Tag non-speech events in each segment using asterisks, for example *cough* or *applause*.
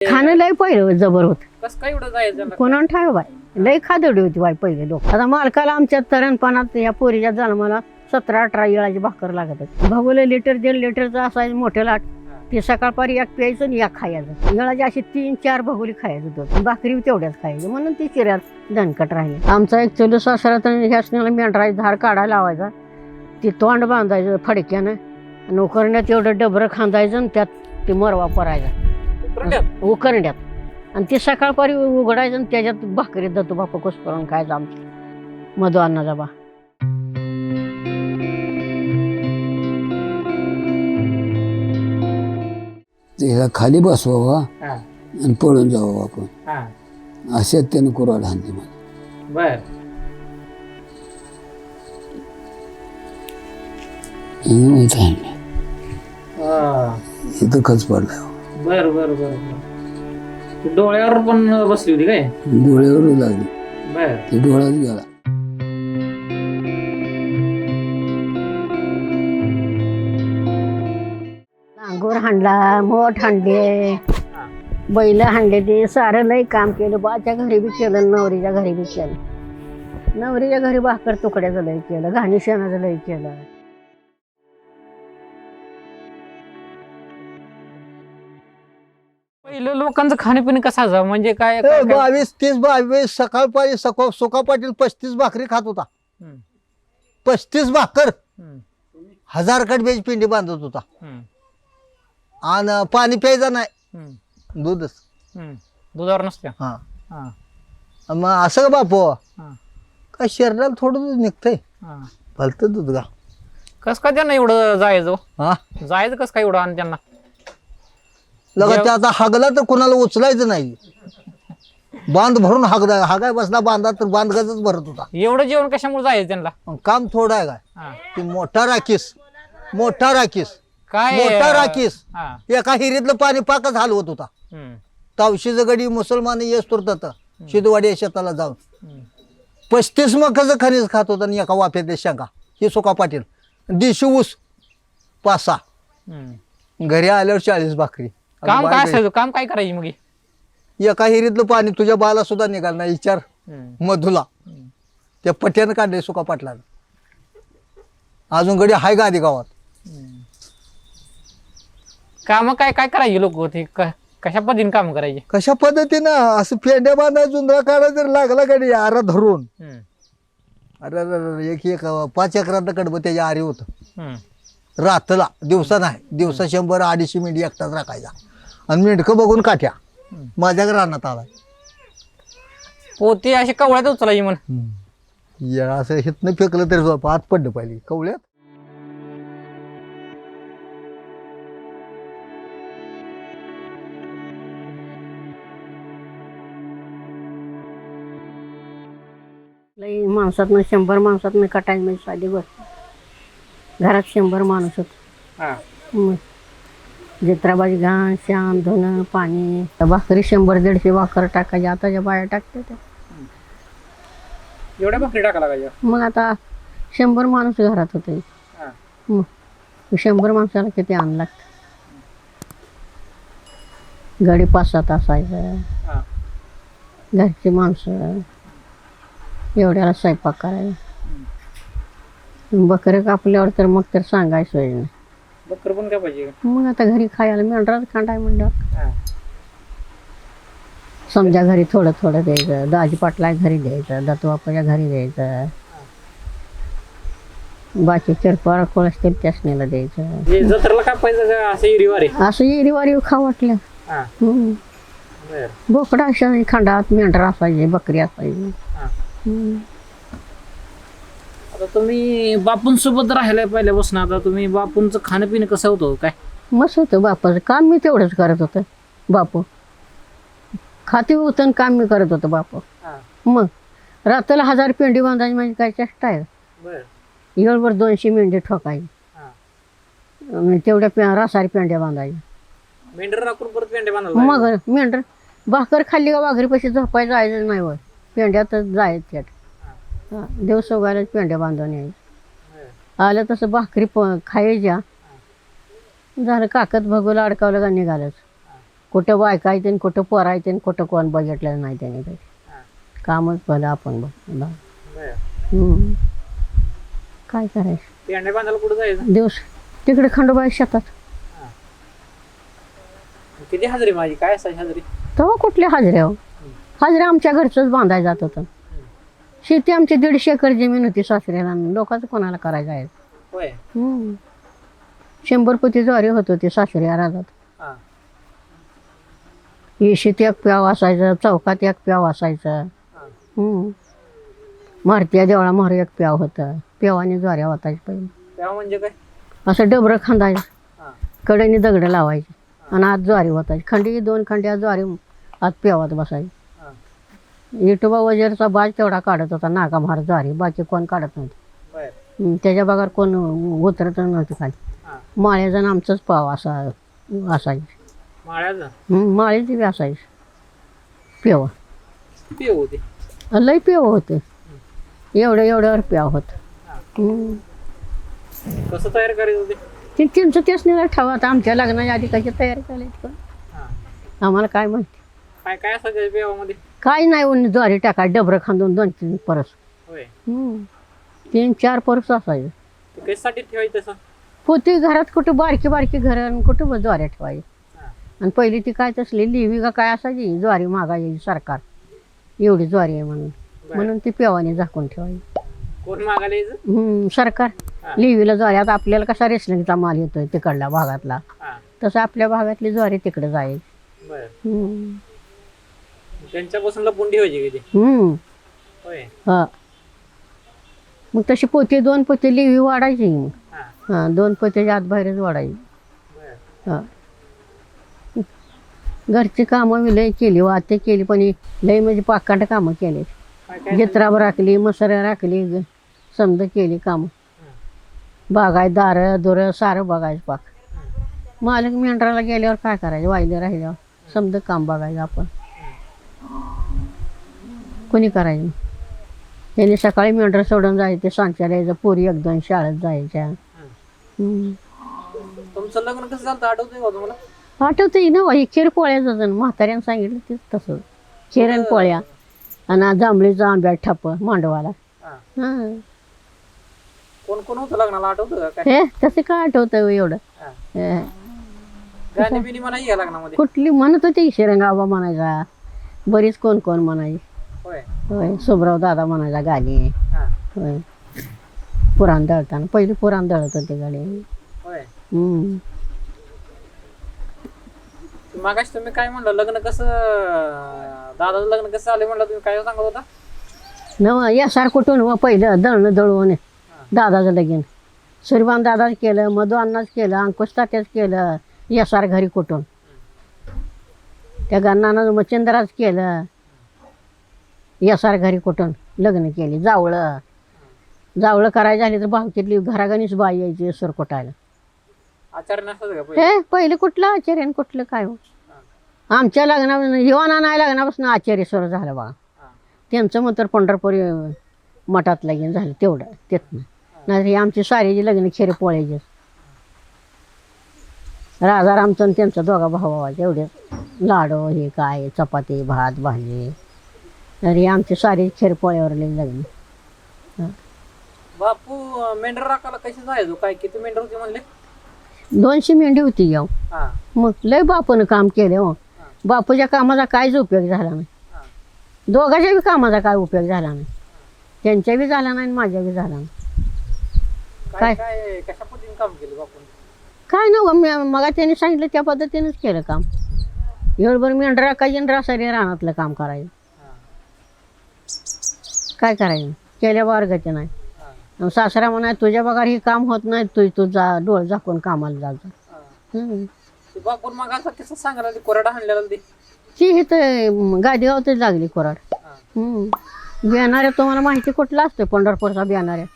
खाणं लय पहिलं जबर होत. कसं काय एवढं जायचं त्यांना? कोणाला ठाव बाय लय खादडी होती बाय पहिले लोक. आता मालकाला आमच्या तरणपणात या पोरीच्या जन्माला सतरा अठरा येळाची भाकर लागत होती. भाऊला लिटर दीड लिटरचं असायचं मोठं लाट. ते सकाळपारी एक प्यायचं आणि एक खायचं. येळाची अशी तीन चार भगोली खायचं होतं. भाकरी तेवढ्याच खायचं. म्हणून ती चिऱ्यात दणकट राहिली. आमचा एक चुलू सासरा तर ह्यासण्याला मेंढराची धार काढायला लावायचा. ती तोंड बांधायचं फडक्यानं. नोकरण्यात एवढं डबरं खांदायचं आणि त्यात ते मरवा परायचा. उकरंड्यात? आणि ते सकाळपारी उघडायचं आणि त्याच्यात भाकरी दत्तो बापा कस करून खायचं आमचं. मधु अन्नाचा बा. तिला खाली बसवावा हा, आणि पळून जावं आपण. हा. अशात त्यानं कुराड हाणली मला. बर. हाणली हा. इथं खच पडलाय. बर बर बर डोळ्यावर पण बसली होती काय? डोळ्यावर लागली. बर. ते डोळ्यात गेला. नांगोर हाणला मोठ हाणले. बैल हाणले ते सारं लय काम केलं. बाच्या घरी बी केलं नवरीच्या घरी बी केलं. नवरीच्या घरी भाकर तुकड्याचं लय केलं घाणी शेणाचं लय केलं. पहिलं लोकांचं खाणेपिणे कसं असावं म्हणजे काय ए, काय- काय- बावीस तीस बावीस सकाळ पारी सको सुका पाटील पस्तीस भाकरी खात होता. हम्म, पस्तीस भाकर. हम्म, हजार कडब्याची पिंडी बांधत होता. हम्म, आणि पाणी प्यायचं नाही. हम्म, दूधच. हम्म. दुधावर नसत्या? हा. हा, मग असं का बापू? हा, काय शरीराला थोडं दूध निघतंय? हा. भलतं दूध का कसं काय त्यांना एवढं जायचं हो? हा? जायचं कसं काय एवढं आणि त्यांना? लगा ते आता हागला तर कोणाला उचलायचं नाही. बांध भरून हागदा हागाय बसला बांधा तर बांधगतच भरत होता. एवढं जेवण कशामुळे जायचं त्यांना? काम थोडं आहे काय. ती मोठा राखीस मोठा राखीस काय मोठा राखीस. हा, एका हिरीतलं पाणी पाकच हलवत होता. हम्म, तावशीचं गडी मुसलमान येस तुरतात शिदवाडी या शेताला जाऊन. हम्म. पस्तीस मकाचं खनिज खात होता आणि एका वाफ्यात शेंगा. ही सुका पाटील. दिशी ऊस हम्म. घरी आल्यावर चाळीस भाकरी. काम काय असायचं? काम काय करायची मग ही? एका हिरीतलं पाणी तुझ्या बाला सुद्धा निघाल नाही विचार. हम्म, मधुला. त्या पट्यानं काढले सुका पाटलानं. अजून गडी हाय गादी गावात. काम काय काय करायची लोक ते? क- कशा पद्धतीने काम करायचे? कशा पद्धतीनं? असं फेंड्या बांधाय जुंदरा काढा जर लागला गडी आरा धरून. हम्म, अरे अरे अरे, एक एक पाच एकरात कडबं त्याच्या आरी होतं. हम्म. रातला दिवसा नाही दिवसा शंभर अडीचशे मिनिट एकटाच राखायचा. आणि मिंडकं बघून काठ्या. माझ्या रानात आला पोती अशी कवळ्यात उचलायची म्हण. या असं हितनं फेकलं तरी झोप आत पडलं पाहिजे. कवळ्यात? लई माणसातनं शंभर माणसातनं कटायचं म्हणजे साधी गोष्ट घरात शंभर माणूस होत. हा. जित्राबाजी घाण शान धुणं पाणी. भाकरी शंभर दीडशे भाकर टाकायची. आताच्या बाया टाकते त्या. एवढ्या भाकरी टाका लागायच्या मग आता शंभर माणूस घरात होते. हा. मग शंभर माणसाला किती आण लागतं? गडी पाच सात असायचं. हा. घरची माणसं. एवढ्याला स्वयंपाक करायला. बकरे कापल्यावर तर मग तर सांगायचं सोय नाही. बकर पण काय पाहिजे? मग आता घरी खायला मेंढराच खांडाय म्हणल्यावर हा. समजा घरी थोडं थोडं द्यायचं दाजी पाटला घरी द्यायचं दत्तबापाच्या घरी द्यायचं. बाकी चिरपार कोळ असतील त्यासनेला द्यायचं. हे जत्रेला काय पाहिजे का? असं इरीवारे असं खा वाटलं. हा. हम्म. बर. बोकडा अशा खंडात मेंढरा असायचे बकरी असायची. हा. हम्म. आता तुम्ही बापूंसोबत राहिलाय पहिल्यापासून आता तुम्ही बापूंचं खाणं पिणं कसं होतं काय? मस्त होतं बापाचं काम मी तेवढंच करत होतं बापू. खाते होतं आणि काम मी करत होतं बापू. हा. मग रात्रीला हजार पेंडी बांधायची म्हणजे काय चेष्टा आहे? बर. येळभर दोनशे मेंढी ठोकायची. हा. तेवढ्या पे रासारी पेंड्या बांधायच्या. मेंढर राखून परत पेंडे बांधायला मग मेंढर भाकर खाल्ली का वाघरी पैसे झोपाय जायचं नाही वर पेंड्यातच जायचं त्यात हा, देव सोगायलाच पेंड्या बांधून यायचं आलं तसं भाकरी प खायच्या झालं काकत भगोला अडकावलं का निघालंच. कुठं बायका येते आणि कुठं पोरा येते आणि कुठं कोण बघितलं नाही त्याने काही. कामच भलं आपण बघ. काय करायचं? कुठं जायचं? दिवस तिकडे खंडोबाई शेतात. किती हजरी माझी? काय असायची हजरी? तेव्हा कुठल्या हाजऱ्या हो? हाजऱ्या आमच्या घरचंच बांधायला जात होतं. शेती आमची दीडशे एकर जमीन होती सासऱ्याला. लोकांचं कोणाला करायचं आहे? होय. हम्म. शंभर पोती ज्वारी होत होती सासऱ्या राजात. हा. येशीत एक प्याव असायचं चौकात एक प्याव असायचं. हा. हम्म. मारत्या देवळा मार एक प्याव होतं. प्यावाने ज्वाऱ्या होतायच्या पहिले. तेव्हा म्हणजे काय? असं डबरं खांदायचं. हा. कडेने दगडं लावायचे. आणि आत ज्वारी होतायची खंडी दोन खंड्या ज्वारी आत पेवात बसायची. इटोबा वजरचा बाज तेवढा काढत होता. नागामार ज्वारी बाकी कोण काढत नव्हते. त्याच्या बघार कोण उतरत नव्हते खाली. माळ्याचा आमचंच पाव असा असायची. माळ्याचं बी असायची. पेवा. होते. लय पेव होते. एवढं एवढ्यावर प्याव होत. कसं तयार करायचं होते ते त्यांचं तेच नाही ठेवत आमच्या लग्नाच्या आधी कशी तयारी करायची? पण आम्हाला काय माहिती. काय काय असायचं पेवामध्ये? काय नाही उन्ही ज्वारी टाकाय डबरं खांदून दोन तीन परस. होय. हम्म. तीन चार परस असायचं ते कशासाठी ठेवायचं तसं? होती घरात कुठं बारकी बारकी घर कुठं बी ज्वाऱ्या ठेवायची हा. आणि पहिली ती काय तसली लिव्ही का काय असायची ज्वारी मागायची सरकार. एवढी ज्वारी आहे म्हणून. बरं. म्हणून ती पेवाने झाकून ठेवायची कोण मागायला यायचं? हम्म, सरकार. हा. लिव्हीला ज्वारी आता आपल्याला कसा रेसलिंगचा माल येतोय तिकडल्या भागातला. हा. तसं आपल्या भागातली ज्वारी तिकडे जायची बर. हम्म. त्यांच्यापासून ठेवायची कधी हम्म. होय. हा. मग तशी पोते दोन पोते लिव्ही वाढायची मग. हा. हा दोन पोते आत बाहेरच वाढायची. बर. हा. घरची कामं मी लय केली वाते केली पण ही लय म्हणजे पाकाट कामं केली. काय काय जित्राब राखली मसऱ्या राखली ग- समज केली कामं. बागाय दारं दुरं सारं बघायचं पाक. मालक मेंढराला गेल्यावर काय करायचं? वायले राहिल्यावर समज काम बघायचं आपण. कोणी करायचं? त्यांनी सकाळी मेंढर सोडून जायचे सांच्याला यायचं पोरी एक दोन शाळेत जायच्या. तुमचं लग्न कसं झालं आठवतंय का तुम्हाला? आठवतंय ना ही खीर पोळ्याचं जण म्हाताऱ्यानं सांगितलं तेच तसं. खीर आणि पोळ्या. आणि जांभळीचा आंब्या ठप मांडवाला. हा. कोण कोण होतं लग्नाला? आठवतं का काय? हे तसे काय आठवतं हो एवढं. गाणी या लग्नामध्ये. कुठली म्हणत होती शिरंगाबा म्हणायचा. बरीच कोण कोण म्हणायची होय. होय सुभराव दादा म्हणायचा गाणी हा. होय. पुराण दळताना पहिली पुराण दळत होते गाडी. होय. हम्म. मागाशी तुम्ही काय म्हणलं लग्न कसं दादाचं लग्न कसं झालं म्हणलं तुम्ही काय सांगत होता? नव यासार कुठून व पहिलं दळणं दळवून दादाचं लगीन. सूर्यबान दादाच केलं मधू अण्णाच केलं अंकुश तात्याच केलं यासार घरी कुठून? त्या गण्णानं मच्छिंदराच केलं. यासार घरी कुठून लग्न केली. जावळं. जावळं करायची झाली तर भावकीतली घरागणीच बाई यायची सुरकोटायला आचार्य नसतात का पहिले? हे पहिले कुठलं आचार्य आणि कुठलं काय हो? आमच्या लग्नापासून हिवाना नाही लग्नापासून आचार्य सुरू झालं हा. त्यांचं मग तर पंढरपुरी मठात लगीन झालं तेवढं तिथनं नाही. हे. आमची सारीची लग्न खेरे पोळ्याचे. राजारामचं आणि त्यांचं दोघा भावाचे एवढे लाडू हे काय चपाती भात भाजी. तर आमची सारी खेर पोळ्यावरले लग्न बापू मेंढर राखायला कशी जायचो? काय किती मेंढर होती म्हणले? दोनशे मेंढी होती येऊ हा. मग लय बापूनं काम केलं हो. बापूच्या कामाचा काहीच उपयोग झाला नाही. दोघांच्या बी कामाचा काय उपयोग झाला नाही. त्यांच्या बी झाला नाही आणि माझ्या बी झाला नाही. काय काय? काय कशा पद्धतीने काम केलं बापून? काय ना मग त्यांनी सांगितलं त्या पद्धतीनेच केलं काम. एवढभर मेंढरा काही रासारी रानातलं काम करायचं. हा काय करायचं? केल्या वर्गाचे नाही. हा. आणि सासरा म्हणा तुझ्या पगार हे काम होत नाही तू तू जा डोळ झाकून कामाला जायचं हा. ते बापून मग असं कसं सांगायला ते कोरडा हाणलेला ते? ती लागली कोराड. हा. हम्म. बियाणाऱ्या तुम्हाला माहिती कुठला असतो पंढरपूरचा बियाणाऱ्या? हा,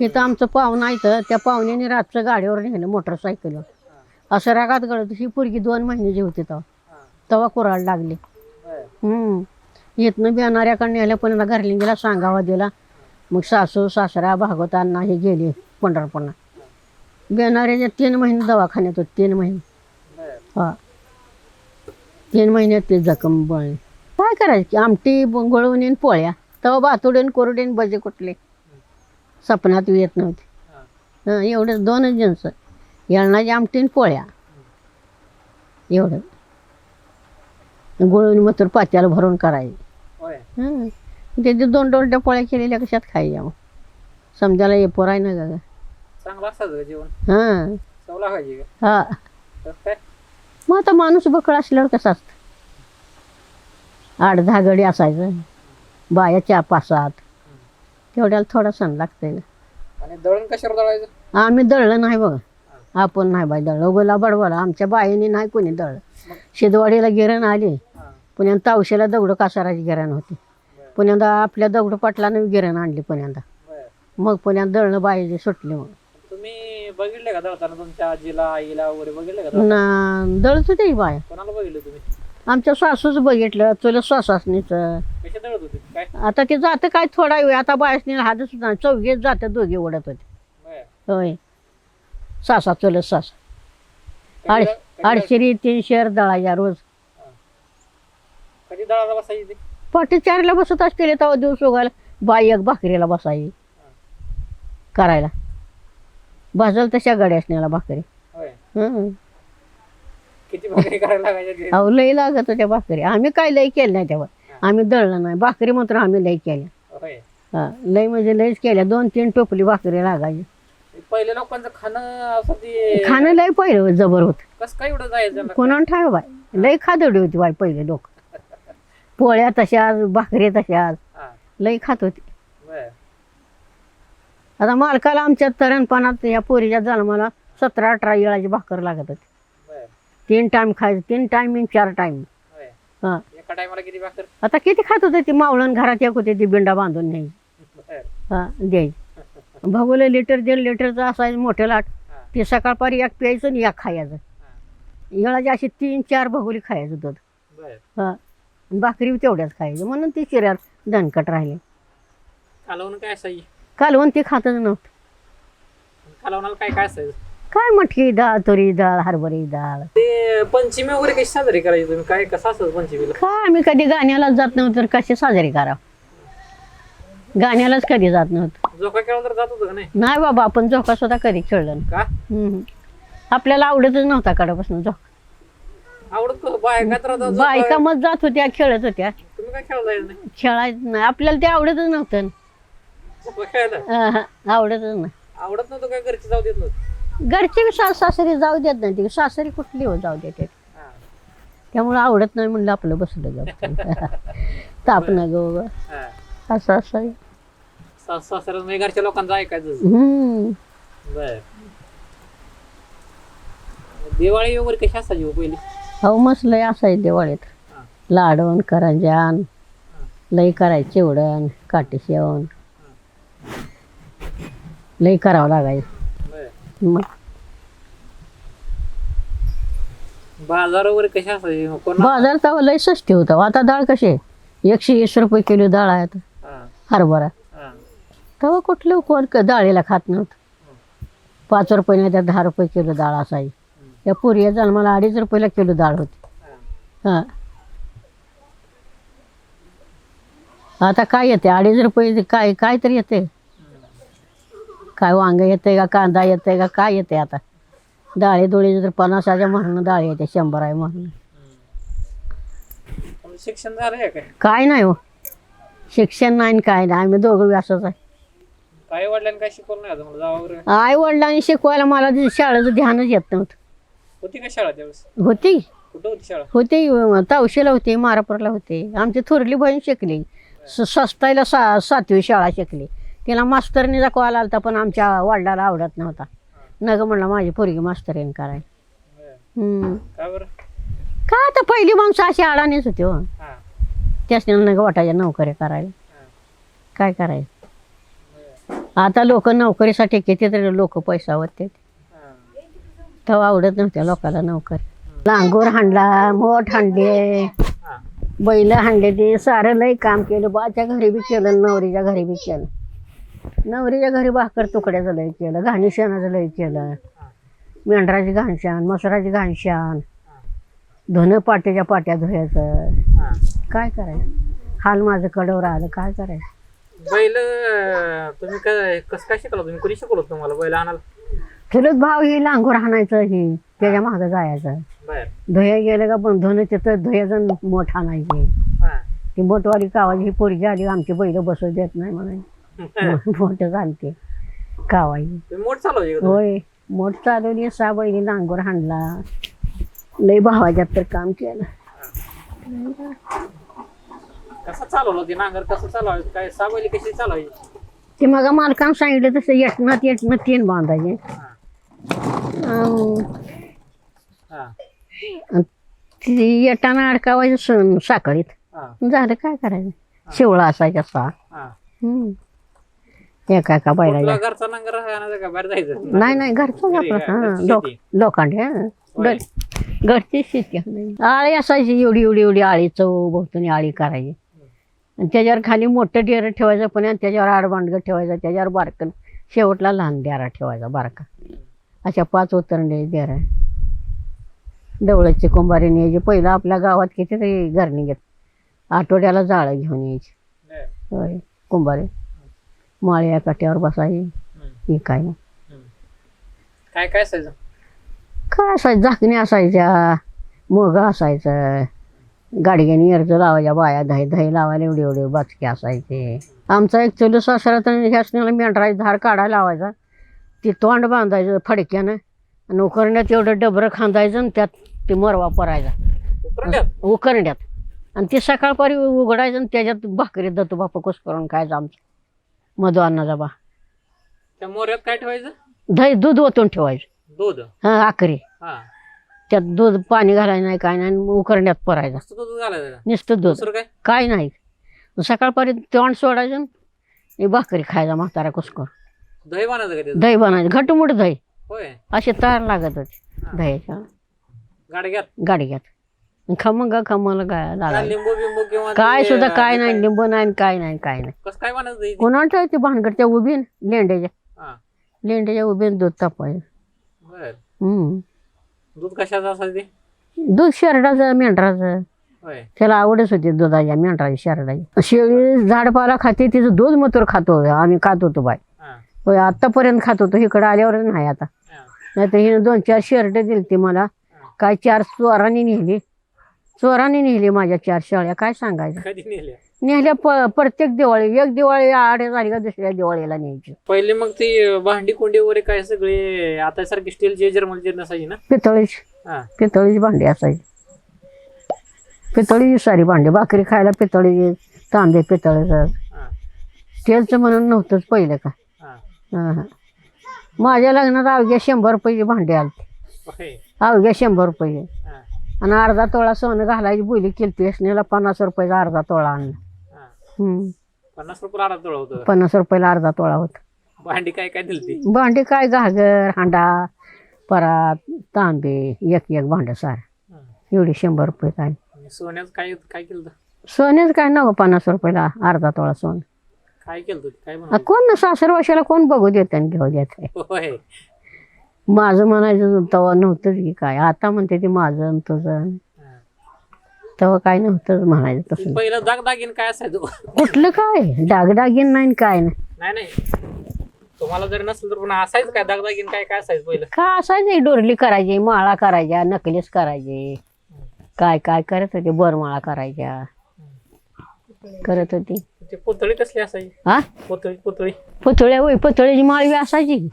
इथं आमचं पाहुणं आहे तर त्या पाहुण्याने रातचं गाडीवर नेलं मोटरसायकलवर असं रागात गळत. ही पोरगी दोन महिन्याची होती तेव्हा. तेव्हा कुराड लागली. हम्म. येतनं बियाणाऱ्याकडे नेलं पण घरलिंगीला सांगावा दिला. मग सासू सासरा भागवतांना हे गेले पंढरपूरला बियाणाऱ्याच्या तीन महिने दवाखान्यात होते. तीन महिने. हा. तीन महिन्यात ते जखम बळ. काय करायची? आमटी गोळवणी आणि पोळ्या. तेव्हा बातुडीन कोरडीन बजे कुठले? सपनात येत नव्हते. हा. हं, एवढंच दोनच जणस. येळणाची आमटी आणि पोळ्या. एवढं. गोळवणी मग पात्याला भरून करायची. हं. त्याचे दोन दोन पोळ्या केलेल्या कशात खायच्या मग समजायला ये पोराय ना चांगलं असायचं का जेवण. हां. हा. मग आता माणूस बकळ असल्यावर कसं असतं? आठ दहा गडी असायचं. बाया चार पाच सात तेवढ्याला थोडा सण लागतंय ना. आणि दळण कशावर दळायचं? आम्ही दळलं नाही बघा. आपण नाही बाई दळलं. गोला बडवाला. आमच्या बाईने नाही कोणी दळलं. शिदवाडीला गिरण आली. पुण्यात तावशेला दगड कासाराची गिरण होती. पुण्यांदा आपल्या दगड पाटलानं गिरण आणली पुण्यांदा मग पुण्यात दळणं बाई सुटली मग. तुम्ही बघितले का दळताना? तुमच्या आजीला आईला वगैरे बघितले का? ना दळत होते ही बाया. कोणाला बघितलं तुम्ही? आमच्या सासूच बघितलं तुला सासासनीच कशा दळत होते? काय? आता ते जातं काय थोडा वेळ आता बायसनी हात सुद्धा चौघेच जातं दोघे ओढत होते. बरं. होय. सासा चुलत सासा. कधी आड दळ- कधी दळ- तीनशे रोज. कधी दळाला बसायची ते? पाठी चारला बसत असतील तेव्हा दिवस उगायला. बाई एक भाकरीला बसायची. करायला. भाजल तशा गड्या असण्याला भाकरी. होय. हं. किती भाकरी करायला लागायच्या ते? अहो लई लागत होत्या भाकरी. आम्ही काय लई केलं नाही तेव्हा आम्ही दळलं नाही. भाकरी मात्र आम्ही लई केल्या. होय. हा लई म्हणजे लईच केल्या. दोन तीन टोपली भाकरी लागायची. पहिले लोकांचं खाणं असं ते खाणं लई पहिलं जबर होत. कसं काय एवढं जायचं त्यांना? कोणाला ठाव बाय लई खादडी होती बाय पहिले लोक. पोळ्या तशाच भाकरी तशाच हा. लई खात होती. बरं. आता मालकाला आमच्या तरणपणात या पोरीच्या जन्माला सतरा अठरा येळाची भाकर लागत होती. तीन टाइम खायचं तीन टायमिंग चार टाइम हा. एका टायमाला किती भाकर? आता किती खात होते ती मावळण घरात एक होते ती बिंडा बांधून बरं. हा द्यायची. भगवलं लिटर दीड लिटरचं असायचं मोठं लाट. ते सकाळपारी एक प्यायचं आणि एक खायचं. येळाची अशी तीन चार भगोली खायचं दूध. हा. भाकरी तेवढ्याच खायचं. म्हणून ती शिऱ्यात दणकट राहिले. कालवण काय असायची? कालवण ती खातच नव्हतं. कालवणाला काय काय असायचं? काय मटकी डाळ तुरी डाळ हरभरी डाळ? ते पंचमी वगैरे कशी साजरी करायची तुम्ही? काय कसं असतं पंचमीला? काय आम्ही कधी गाण्यालाच जात नव्हतं तर कसे साजरे करावं? गाण्यालाच कधी जात नव्हतं. जोका केला तर जात होतं का नाही? नाही बाबा आपण झोका सुद्धा कधी खेळलं नाही. का? हम्म. आपल्याला आवडतच नव्हता कडापासून झोका. आवडत कसं बाय काय तर आता बायका झोका- मग जात होत्या खेळत होत्या. तुम्ही काय खेळायला जायचं नाही? खेळायचं नाही. आपल्याला ते आवडतच नव्हतं. झोका खेळायला? अहं, आवडतच नाही. आवडत नव्हतं काय घरची जाऊ देत नव्हतं? घरचे बी सास सासरी जाऊ देत नाही ती. सासरी कुठली हो जाऊ देते हा. त्यामुळे आवडत नाही म्हणलं आपलं बसलं जाऊ *laughs* ताप न गो. असं असं सास सासऱ्या म्हणजे घरच्या लोकांचं ऐकायचं हम्म. बर. दिवाळी वगैरे कशी असायची हो पहिली? हो मस्त लय असायचं दिवाळीत. हा. लाडवण करंजान लई करायचं चिवडण काठी शेवण लई करावं लागायचं. बर मग. बाजार वगैरे कशी असायची कोण बाजार तेव्हा लई स्वस्त होतं आता डाळ कशी आहे? एकशे वीस रुपये किलो डाळ आहे आता. हा, हरभरा. हा. तेव्हा कुठलं कोण क- डाळीला खात नव्हतं. पाच रुपये नाही त्या दहा रुपये किलो डाळ असायची. या पुरी जन्माला अडीच रुपयाला किलो डाळ होती. हा. हां. आता काय येते? अडीच रुपये काय काय तरी येते? काय वांग येते का? कांदा येते का? काय येते आता? डाळी डोळी तर पन्नासाच्या म्हणून डाळी येते शंभर आहे म्हणून तुमचं शिक्षण झालंय काय? काय नाही हो. शिक्षण नाही आणि काय नाही. आम्ही दोघं बी असंच आहे. काय वडिलांनी काय शिकवलं नाही तुम्हाला जावा वगैरे? आई वडिलांनी शिकवायला मला ते शाळेचं ध्यानच येत नव्हतं. होती का शाळा त्यावेळेस? होती. कुठं होती शाळा? होते तावशीला होते मारापूरला होते. आमची थोरली बहीण शिकली. स स्वस्तायला सा सातवी शाळा शिकली. तिला मास्तरनीचा कॉल आलता पण आमच्या वडिलाला आवडत नव्हता. नग म्हणलं माझी पोरगी मास्तरीन कराय बरं. हम्म. का आता पहिली माणसं अशी अडाणीच होती हो. त्यासनी नग वाटायच्या नोकरी करायला. काय करायचं? आता लोक नोकरीसाठी किती तरी लोक पैसा होते. तेव्हा आवडत नव्हत्या लोकांना नोकरी. लांगूर हाणला मोठ हाणले. हा. बैल हाणले ते सारं लय काम केलं. बाच्या घरी बी केलं नवरीच्या घरी बी केलं. नवरीच्या घरी भाकर तुकड्याचं लय केलं घाणीशानाचं लय केलं. मेंढराची घाणशान मसराची घाणशान धुणं पाट्याच्या पाट्या धुयाचं. काय करायचं? हाल माझं कडवर आलं काय करायचं? बैल अं, तुम्ही काय कसं काय शिकला तुम्ही कोणी शिकवलं तुम्हाला बैल आणायला? चुलत भाव ही लांगूर हाणायचं ही त्याच्या मागं जायचं. बर. धुया गेलं का पण धुणं तिथं धुयाचं मोठ हाणायची हा. ती मोठवाली कावाची ही पोरगी आली आमची बैल बसू देत नाही म्हणून. *laughs* मोठं चालते कावाई मोठ का तुम्ही? होय मोठ चालवली सहा बैली नांगोर हाणला लय भावाच्यात तर काम केलं कसं चालवलं ते नांगर कसं चालवायचं काय कशी चालवायची ते मग मालकानं सांगितलं तसं येटणात येटणं तीन बांधायचे हा. अं, हा. ती येटाना अडकावायचं सण साखळीत हा. झालं काय करायचं शिवळा असायचा सहा हा. हम्म. घरचा नांगर आणायचा का? बाहेर जायचं नाही नाही घरचंच घरी आपलं? हा घरची लोक शेती? लोखंड हा. घरची. आळी असायची एवढी एवढी एवढी आळी चव आळी करायची. आणि त्याच्यावर खाली मोठं डेर ठेवायचं पण आणि त्याच्यावर आडबांडगं ठेवायचं त्याच्यावर बारकं. शेवटला लहान डेरा ठेवायचा बारका. अशा पाच उतरंडे डेरा डवळ्याची कुंभारी न्यायची. पहिलं आपल्या गावात किती तरी घरणी घेत आठवड्याला जाळं घेऊन यायची. होय कुंभारी. माळ्या काट्यावर हम्म. ही. काय? हम्म. काय काय असायचं? काय असायचं? झाकणी असायच्या मग असायचं. गाडग्यानी अर्ज लावायच्या बाया दही दही लावायला एवढे एवढे बाचके असायचे. आमचा एक चुलत सासरा तर ह्यासण्याला मेंढराची धार काढायला लावायचा. ती तोंड बांधायचं फडक्यानं. आणि उकरण्यात एवढं डबरं खांदायचं आणि त्यात ते मरवा परायचा? उकरण्यात? आणि ते सकाळपारी उघडायचं आणि त्याच्यात भाकरी दत्तू बापा कुस करून खायचं आमचं? मधु अन्नाचा बा. त्या मोऱ्यात काय ठेवायचं? दही दूध ओतून ठेवायचं. दूध? हां आखरी. हा. त्यात दूध पाणी घालायचं नाही काय नाही आणि उकरण्यात परायचं. मस्त दूध घालायचं का? नुसतं दूध. दुसरं काय? काय नाही. सकाळपारी तोंड सोडायचं आणि भाकरी खायचा म्हातारा कुसकर दही बनायचं का त्याचं? दही बनायचं. घटमुट दही. होय. असे तार लागत होते दह्याच्या. गाडग्यात गाडग्यात खमंग खमंग काय काय लागायचं लिंबू बिंबू किंवा काय ते, सुद्धा अं, काय नाही लिंबू नाही काय नाही काय नाही. कसं काय बनायचं दही ते? भानगडच्या उभी लेंड्याच्या. हा. लेंड्याच्या उभी दूध तापायचं बर. हम्म. दूध कशाचं असायचं ते? दूध शेरडाचं मेंढराचं. होय. त्याला आवडच होती दुधाच्या मेंढराची शेरडाची. शेळी झाडपाला खाते तिचं दूध मथुर खातो आम्ही खात होतो बाय हा. होय आत्तापर्यंत खात होतो इकडं आल्यावर नाही आता. हा. नाही तर हिने दोन चार शर्ट दिली ती मला काय चार चोरांनी नेली. चोरांनी नेली माझ्या चार शेळ्या. काय सांगायचं? कधी नेल्या? नेल्या प प्रत्येक दिवाळी. एक दिवाळी आठ झाली का दुसऱ्या दिवाळीला न्यायची. पहिले मग ती भांडी कोंडी वगैरे काय सगळे आता सारखी स्टीलची जर्मलची नसायची ना? पितळीची. हा. पितळीची भांडी असायची. पितळीची सारी भांडी. भाकरी खायला पितळीची तांबे पितळीचं हा. स्टीलचं म्हणून नव्हतंच पहिलं का? हा. हा, हा. माझ्या लग्नात अवघ्या शंभर रुपयाची भांडी आली होय. अवघ्या शंभर रुपये. हा. आणि अर्धा तोळा सोनं घालायची बोली केली एसनेला पन्नास रुपयाचा अर्धा तोळा आणला. हा. हम्म. पन्नास रुपये आडा तोळा होतं? पन्नास रुपयाला अर्धा तोळा होता. भांडी काय काय दिली ती भांडी काय घागर हांडा परात तांबे एक एक भांडं सार. एवढी शंभर रुपये काय. सोन्याचं काय काय केलं होतं? सोन्याच काय नको पन्नास रुपयाला अर्धा तोळा सोनं. काय केलं होतं? काय आ, म्हणा कोण ना सासर वर्षाला कोण बघू देत आणि घेऊ देत? होय. माझं म्हणायचं तेव्हा नव्हतंच की काय. आता म्हणते ते माझं आणि तुझं. तेव्हा काय नव्हतंच म्हणायचं तसं. पहिलं दागदागिन काय असायचं कुठलं काय? डागडागिन नाही आणि काय नाही. नाही नाही. तुम्हाला जर नसेल तर पण असायचं काय? दागदागिन काय काय असायचं पहिलं? का असायचं? डोरली करायची माळा करायच्या नकलीस करायचे. काय काय करत होते? बरमाळा करायच्या. करत होती. ते पुतळी कसली असायची? हा पुतळी पुतळी. पुतळ्या होय पुतळ्याची माळवी असायची.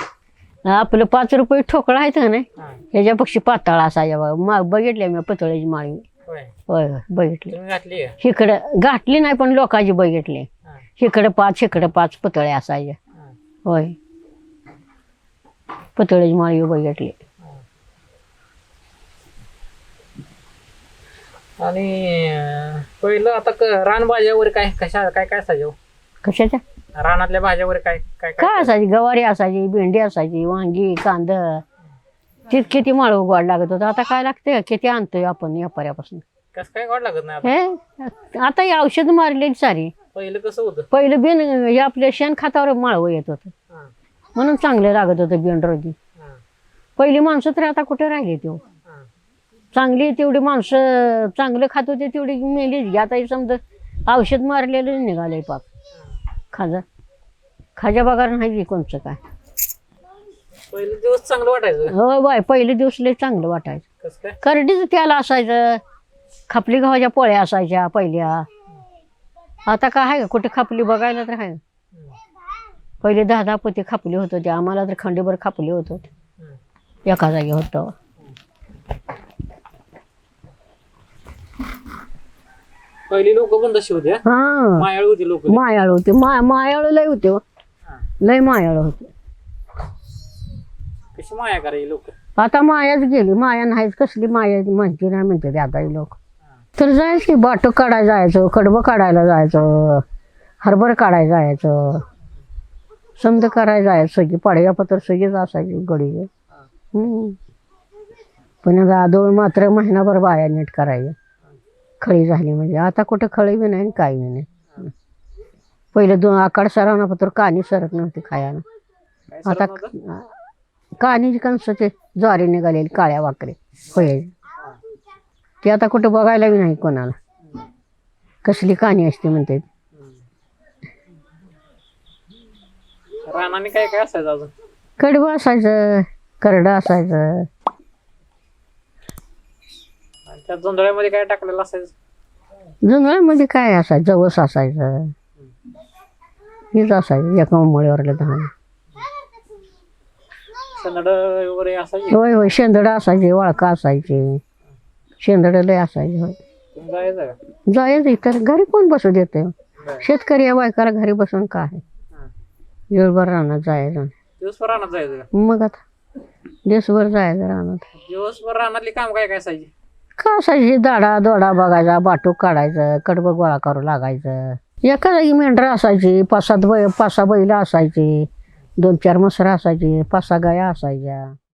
आपलं पाच रुपये ठोकळा आहे ना हा. ह्याच्यापेक्षा पाताळ असायच्या बघा. मा बघितल्या मी पुतळ्याची माळवी होय. होय बघितली. घातली का? इकडं गाठली नाही पण लोकांची बघितली. हा, इकडं पाच इकडं पाच पुतळे असायच्या हा, होय. पुतळ्याची माळवी बघितली. आणि पहिलं आता क- रानभाज्या वगैरे काय कशा काय काय असायचं कशाच्या? रानातल्या भाज्या वगैरे काय काय काय असायची? गवारी असायची भेंडी असायची वांगी कांद. तित किती माळ गोड लागत होतं. आता काय लागतंय? किती आणतोय आपण व्यापाऱ्यापासून कसं काय गोड लागत नाही आता? हे? आता ही औषध मारलेली सारी. पहिलं कसं होतं? पहिलं बिन हे आपल्या शेण खातावर माळवं येत होतं. हा, म्हणून चांगलं लागत होतं बिन रोगी हा, पहिली माणसं तर आता कुठे राहिली तो? हा. चांगली तेवढी माणसं चांगलं खात होते तेवढी मेलीच घ्या आता समजा औषध मारलेलं निघालंय पाप खाजा. खाजा बघा नाही कोणचं काय. पहिले दिवस चांगलं वाटायचं. हो बाय पहिले दिवस लय चांगलं वाटायचं. कसं काय? करडीचं त्याला असायचं खापली गव्हाच्या पोळ्या असायच्या पहिल्या. आता काय आहे का कुठे खापली बघायला तर आहे. पहिले दहा दहा पोते खापली होत होते आम्हाला तर खंडीभर खापली होत. होते एका जागी होतं. पहिली लोक पण तशी होते हा? हा. मायाळू होती लोक. मायाळ होते. मा मायाळू लय होते हो. लय मायाळ होते. कशी माया करायची लोक? आता मायाच गेली. माया नाहीच कसली माया म्हणते नाही म्हणते ते आता लोक. तर जायचं की बाटो काढायला जायचं कडबं काढायला जायचं हरभर काढायला जायचं. समज करायला जायचं सगळी पाडव्या पत्र सगळीच असायची गडी. हम्म. पण आता आदोळ मात्र महिनाभर बाया नीट करायच्या. खळी झाली म्हणजे. आता कुठं खळी बी नाही आणि काही बी नाही. पहिले दोन आकाड सरावना पत्र कानी सरत नव्हती खायला. आता? कानीची कणसं ते ज्वारी निघालेली काळ्या वाकरे होय ते आता कुठं बघायला बी नाही कोणाला. कसली कानी असते म्हणते. रानाने काय काय असायचं अजून? कडबं असायचं करडं असायचं. त्या जोंधळ्यामध्ये काय टाकलेलं असायचं? जुंगळ्यामध्ये काय असायचं? जवस असायचं. हेच असायचं एका मुळीवरलं धान सनड वगैरे असायचे? होय होय शेंदडं असायचे वाळका असायचे. शेंदडं लय असायचे होय. तुम्ही जायचं का? जायचं इतर घरी कोण बसू देते. शेतकरी या बायकाला घरी बसून काय. वेळभर राहणार जायचं. दिवसभर रानात जायचं का? मग आता दिवसभर जायचं राहणार दिवसभर रानातली काम काय काय असायची? का असायची दाडा दोडा बघायचा बाटूक काढायचं कडबं गोळा करू लागायचं. एका जागी मेंढरं असायची पाच सात बै पाच सहा बैल असायची दोन चार मसरं असायची पाच सहा गाया असायच्या.